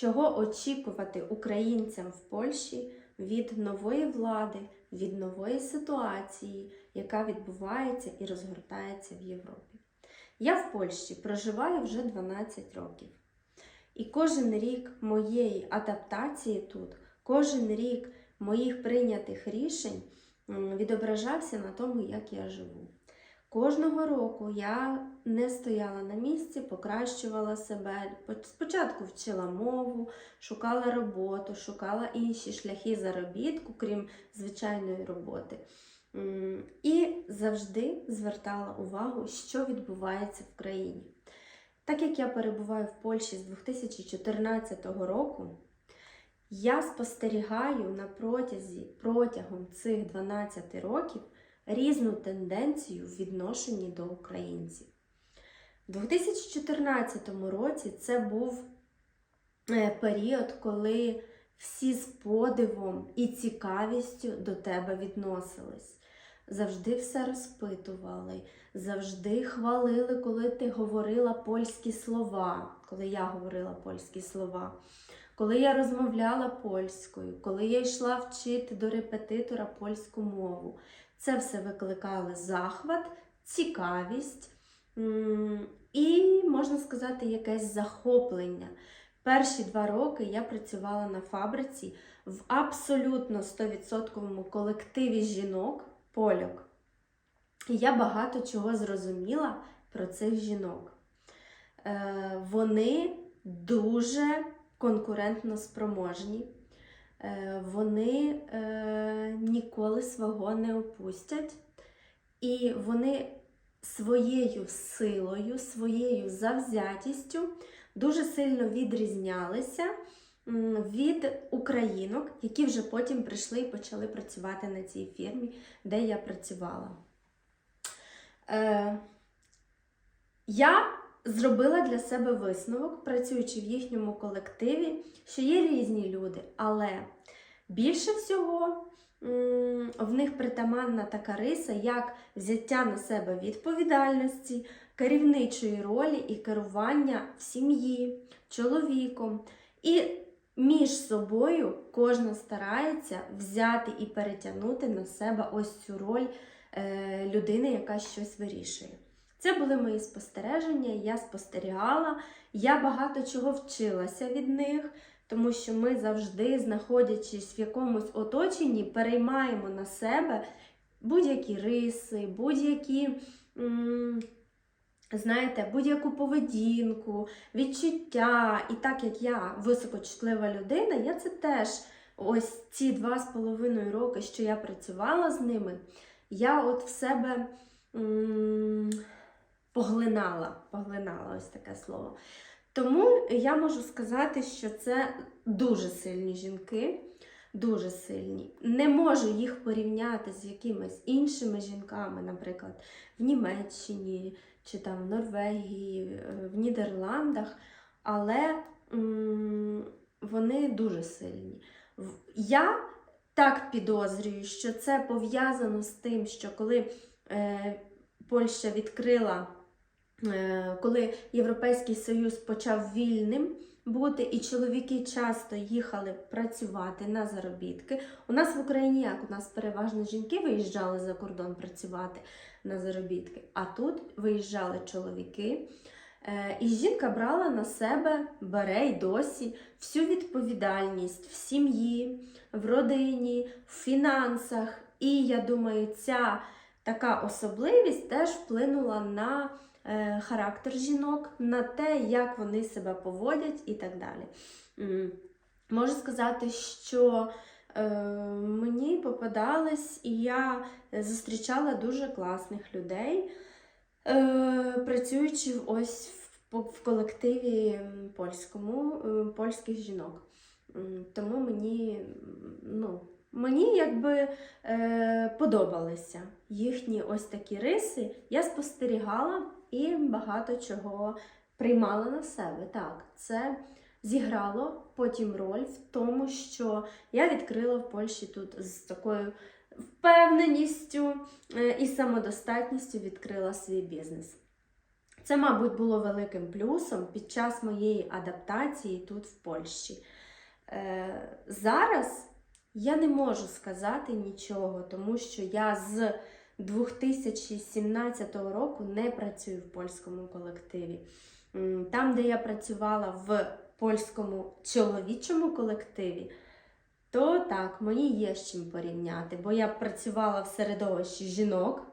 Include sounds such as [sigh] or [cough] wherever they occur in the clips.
чого очікувати українцям в Польщі від нової влади, від нової ситуації, яка відбувається і розгортається в Європі. Я в Польщі проживаю вже 12 років. І кожен рік моєї адаптації тут, кожен рік моїх прийнятих рішень відображався на тому, як я живу. Кожного року я не стояла на місці, покращувала себе. Спочатку вчила мову, шукала роботу, шукала інші шляхи заробітку, крім звичайної роботи. І завжди звертала увагу, що відбувається в країні. Так як я перебуваю в Польщі з 2014 року, я спостерігаю на протязі протягом цих 12 років різну тенденцію в відношенні до українців. У 2014 році це був е, період, коли всі з подивом і цікавістю до тебе відносились. Завжди все розпитували, завжди хвалили, коли ти говорила польські слова, коли я говорила польські слова, коли я розмовляла польською, коли я йшла вчити до репетитора польську мову. Це все викликало захват, цікавість і, можна сказати, якесь захоплення. Перші два роки я працювала на фабриці в абсолютно 100% колективі жінок, польок. І я багато чого зрозуміла про цих жінок. Е, вони дуже конкурентно спроможні. Е, вони е, ніколи свого не опустять, і вони своєю силою, своєю завзятістю дуже сильно відрізнялися від українок, які вже потім прийшли і почали працювати на цій фірмі, де я працювала. Е, я зробила для себе висновок, працюючи в їхньому колективі, що є різні люди, але більше всього в них притаманна така риса, як взяття на себе відповідальності, керівничої ролі і керування в сім'ї, чоловіком. І між собою кожна старається взяти і перетягнути на себе ось цю роль е, людини, яка щось вирішує. Це були мої спостереження, я спостерігала, я багато чого вчилася від них, тому що ми завжди, знаходячись в якомусь оточенні, переймаємо на себе будь-які риси, будь-які, знаєте, будь-яку поведінку, відчуття. І так як я високочутлива людина, я це теж ось ці два з половиною роки, що я працювала з ними, я от в себе. м, поглинала, поглинала ось таке слово. Тому я можу сказати, що це дуже сильні жінки, дуже сильні. Не можу їх порівняти з якимись іншими жінками, наприклад, в Німеччині чи там в Норвегії, е, в Нідерландах, але м, вони дуже сильні. Я так підозрюю, що це пов'язано з тим, що коли е, Польща відкрила, коли Європейський Союз почав вільним бути, і чоловіки часто їхали працювати на заробітки. У нас в Україні як у нас переважно жінки виїжджали за кордон працювати на заробітки, а тут виїжджали чоловіки. Е, І жінка брала на себе, бере й досі всю відповідальність в сім'ї, в родині, в фінансах. І я думаю, ця така особливість теж вплинула на е, характер жінок, на те, як вони себе поводять і так далі. Можу сказати, що е, мені попадались, і я зустрічала дуже класних людей, е, працюючи ось в, колективі польському, е, польських жінок. Тому мені, ну, мені якби е, подобалися їхні ось такі риси. Я спостерігала і багато чого приймала на себе. Так, це зіграло потім роль в тому, що я відкрила в Польщі тут з такою впевненістю е, і самодостатністю відкрила свій бізнес. Це, мабуть, було великим плюсом під час моєї адаптації тут в Польщі. Е, зараз я не можу сказати нічого, тому що я з 2017 року не працюю в польському колективі. Там, де я працювала в польському чоловічому колективі, то так, мені є з чим порівняти, бо я працювала в середовищі жінок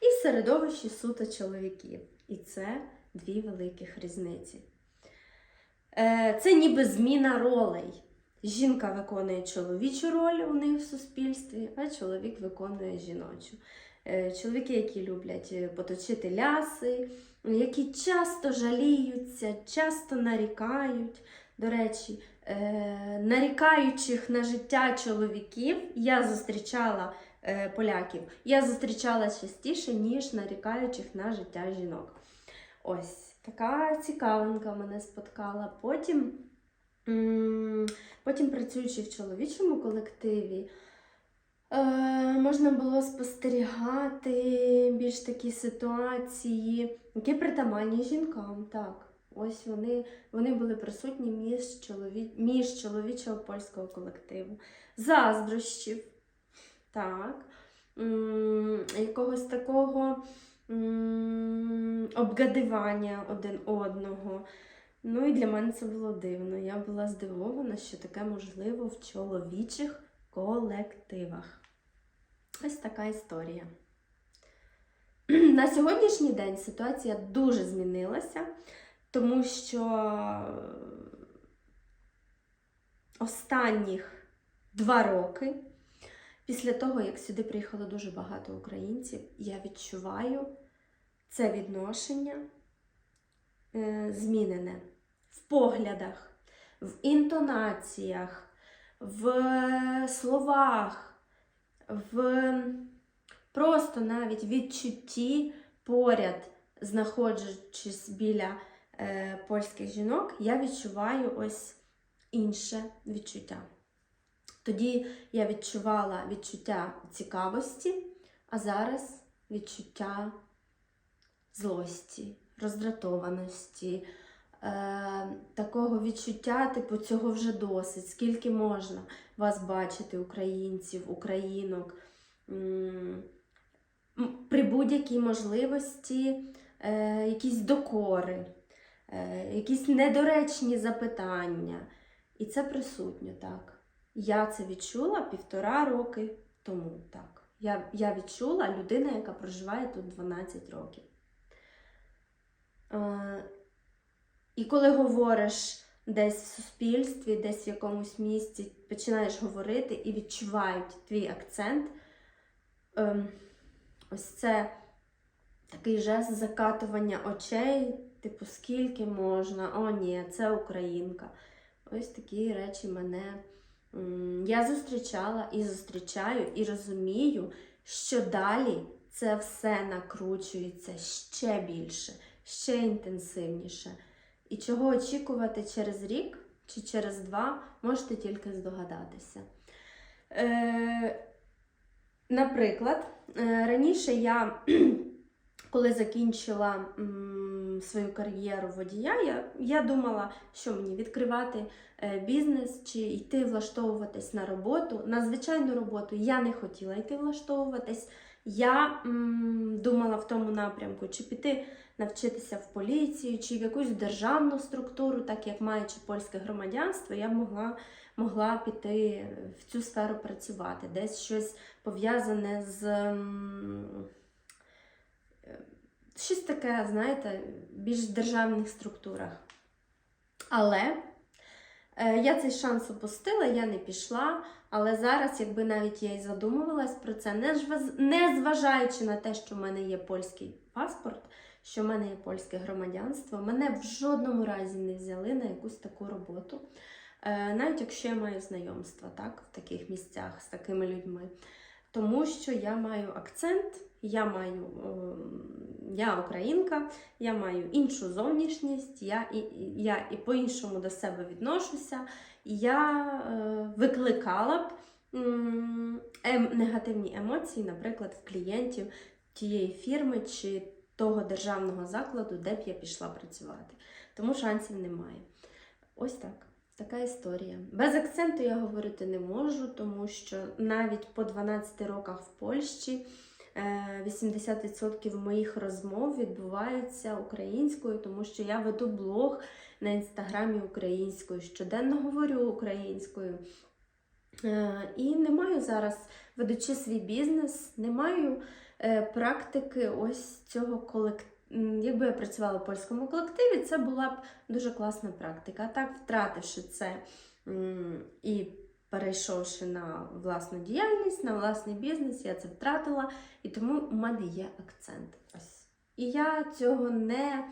і в середовищі суто чоловіків. І це дві великих різниці. Е, Це ніби зміна ролей. Жінка виконує чоловічу роль у них в суспільстві, а чоловік виконує жіночу. Е, Чоловіки, які люблять е, поточити ляси, які часто жаліються, часто нарікають. До речі, е, нарікаючих на життя чоловіків я зустрічала поляків, я зустрічала частіше, ніж нарікаючих на життя жінок. Ось така цікавинка мене споткала. Потім, потім працюючи в чоловічому колективі, е, можна було спостерігати більш такі ситуації, які притаманні жінкам. Так, ось вони, вони були присутні між, чолові... між чоловічого польського колективу. Заздрощів, так, якогось такого обгадивання один одного. Ну і для мене це було дивно. Я була здивована, що таке можливо в чоловічих колективах. Ось така історія. [clears throat] На сьогоднішній день ситуація дуже змінилася, тому що останніх два роки, після того, як сюди приїхало дуже багато українців, я відчуваю це відношення змінене в поглядах, в інтонаціях, в словах, в просто навіть відчутті поряд, знаходячись біля е, польських жінок, я відчуваю ось інше відчуття. Тоді я відчувала відчуття цікавості, а зараз відчуття злості, роздратованості, е, такого відчуття, типу, цього вже досить, скільки можна вас бачити, українців, українок. При будь-якій можливості е, якісь докори, е, якісь недоречні запитання. І це присутньо так. Я це відчула півтора роки тому. так. Я, я відчула людина, яка проживає тут 12 років. Е, і коли говориш десь в суспільстві, десь в якомусь місці, починаєш говорити і відчувають твій акцент, ем, ось це такий жест закатування очей, типу, скільки можна, о, ні, це українка. Ось такі речі мене я зустрічала і зустрічаю, і розумію, що далі це все накручується ще більше, ще інтенсивніше. І чого очікувати через рік чи через два, можете тільки здогадатися. Е, наприклад, е, раніше я, [clears throat] коли закінчила свою кар'єру водія, я, я думала, що мені відкривати е, бізнес чи йти влаштовуватись на роботу. На звичайну роботу я не хотіла йти влаштовуватись. Я м, думала в тому напрямку, чи піти навчитися в поліцію, чи в якусь державну структуру, так як маючи польське громадянство, я могла, могла піти в цю сферу працювати, десь щось пов'язане з. м, е, Щось таке, знаєте, більш в державних структурах. Але е, я цей шанс опустила, я не пішла. Але зараз, якби навіть я і задумувалась про це, не зважаючи на те, що в мене є польський паспорт, що в мене є польське громадянство, мене в жодному разі не взяли на якусь таку роботу. Е, Навіть якщо я маю знайомства так, в таких місцях з такими людьми. Тому що я маю акцент, я маю я українка, я маю іншу зовнішність, я я і по-іншому до себе відношуся. Я е, викликала б ем, негативні емоції, наприклад, в клієнтів тієї фірми чи того державного закладу, де б я пішла працювати. Тому шансів немає. Ось так. Така історія. Без акценту я говорити не можу, тому що навіть по 12 роках в Польщі е, 80% моїх розмов відбуваються українською, тому що я веду блог на інстаграмі українською, щоденно говорю українською. Е, І не маю зараз, ведучи свій бізнес, не маю е, практики ось цього колективу. Якби я працювала в польському колективі, це була б дуже класна практика. А так, втративши це і перейшовши на власну діяльність, на власний бізнес, я це втратила, і тому у мене є акцент. Ось. І я цього не,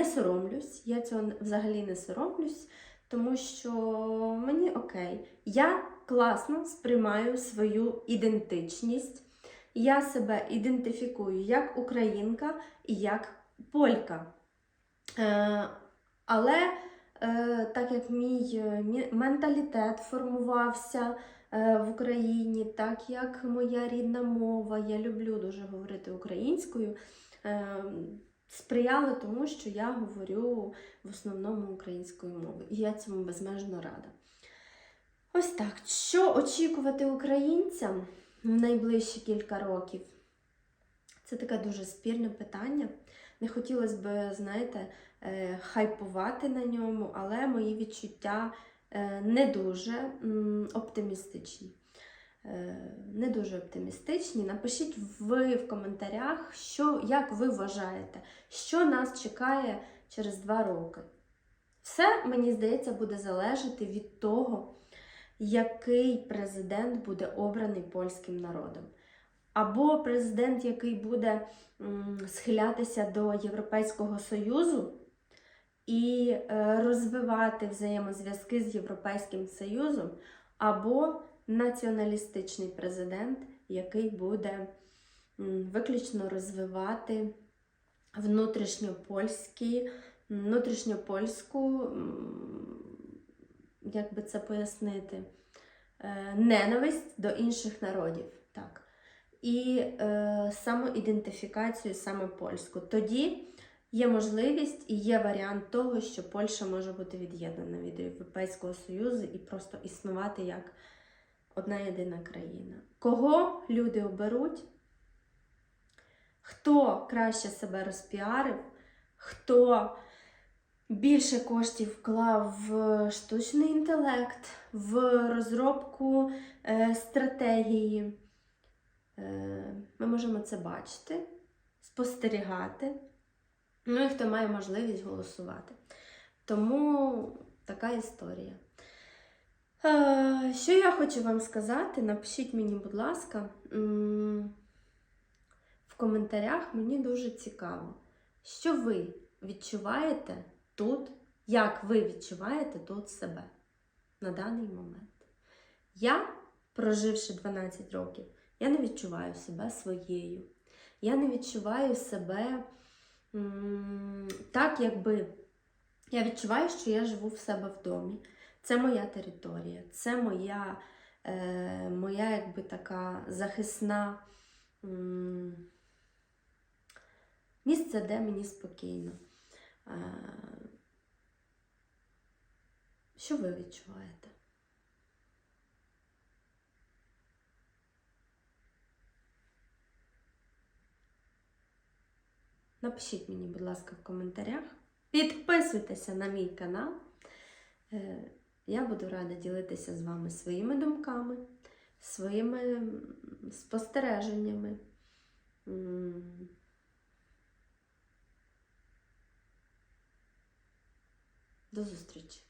не соромлюсь, я цього взагалі не соромлюсь, тому що мені окей, я класно сприймаю свою ідентичність. Я себе ідентифікую як українка і як полька. Е, але е, так як мій е, менталітет формувався е, в Україні, так як моя рідна мова, я люблю дуже говорити українською, е, сприяли тому, що я говорю в основному українською мовою. І я цьому безмежно рада. Ось так. Що очікувати українцям в найближчі кілька років? Це таке дуже спірне питання. Не хотілося б, знаєте, е, хайпувати на ньому, але мої відчуття е, не дуже оптимістичні. Е, Не дуже оптимістичні. Напишіть ви в коментарях, що, як ви вважаєте, що нас чекає через два роки. Все, мені здається, буде залежати від того, який президент буде обраний польським народом. Або президент, який буде схилятися до Європейського Союзу і е, розвивати взаємозв'язки з Європейським Союзом, або націоналістичний президент, який буде виключно розвивати внутрішньопольські, внутрішньопольську, як би це пояснити, е, ненависть до інших народів. Так. І е, самоідентифікацію саме польську. Тоді є можливість і є варіант того, що Польща може бути від'єднана від Європейського Союзу і просто існувати як одна єдина країна. Кого люди оберуть? Хто краще себе розпіарив, хто більше коштів вклав в штучний інтелект, в розробку е, стратегії. Е, ми можемо це бачити, спостерігати. Ну і хто має можливість голосувати. Тому така історія. Е, що я хочу вам сказати? Напишіть мені, будь ласка, в коментарях мені дуже цікаво, що ви відчуваєте тут, як ви відчуваєте тут себе на даний момент. Я, проживши 12 років, я не відчуваю себе своєю. Я не відчуваю себе так, якби я відчуваю, що я живу в себе в домі. Це моя територія, це моя, е, моя якби така захисна м, місце, де мені спокійно. Е, що ви відчуваєте? Напишіть мені, будь ласка, в коментарях. Підписуйтеся на мій канал. Я буду рада ділитися з вами своїми думками, своїми спостереженнями. До зустрічі!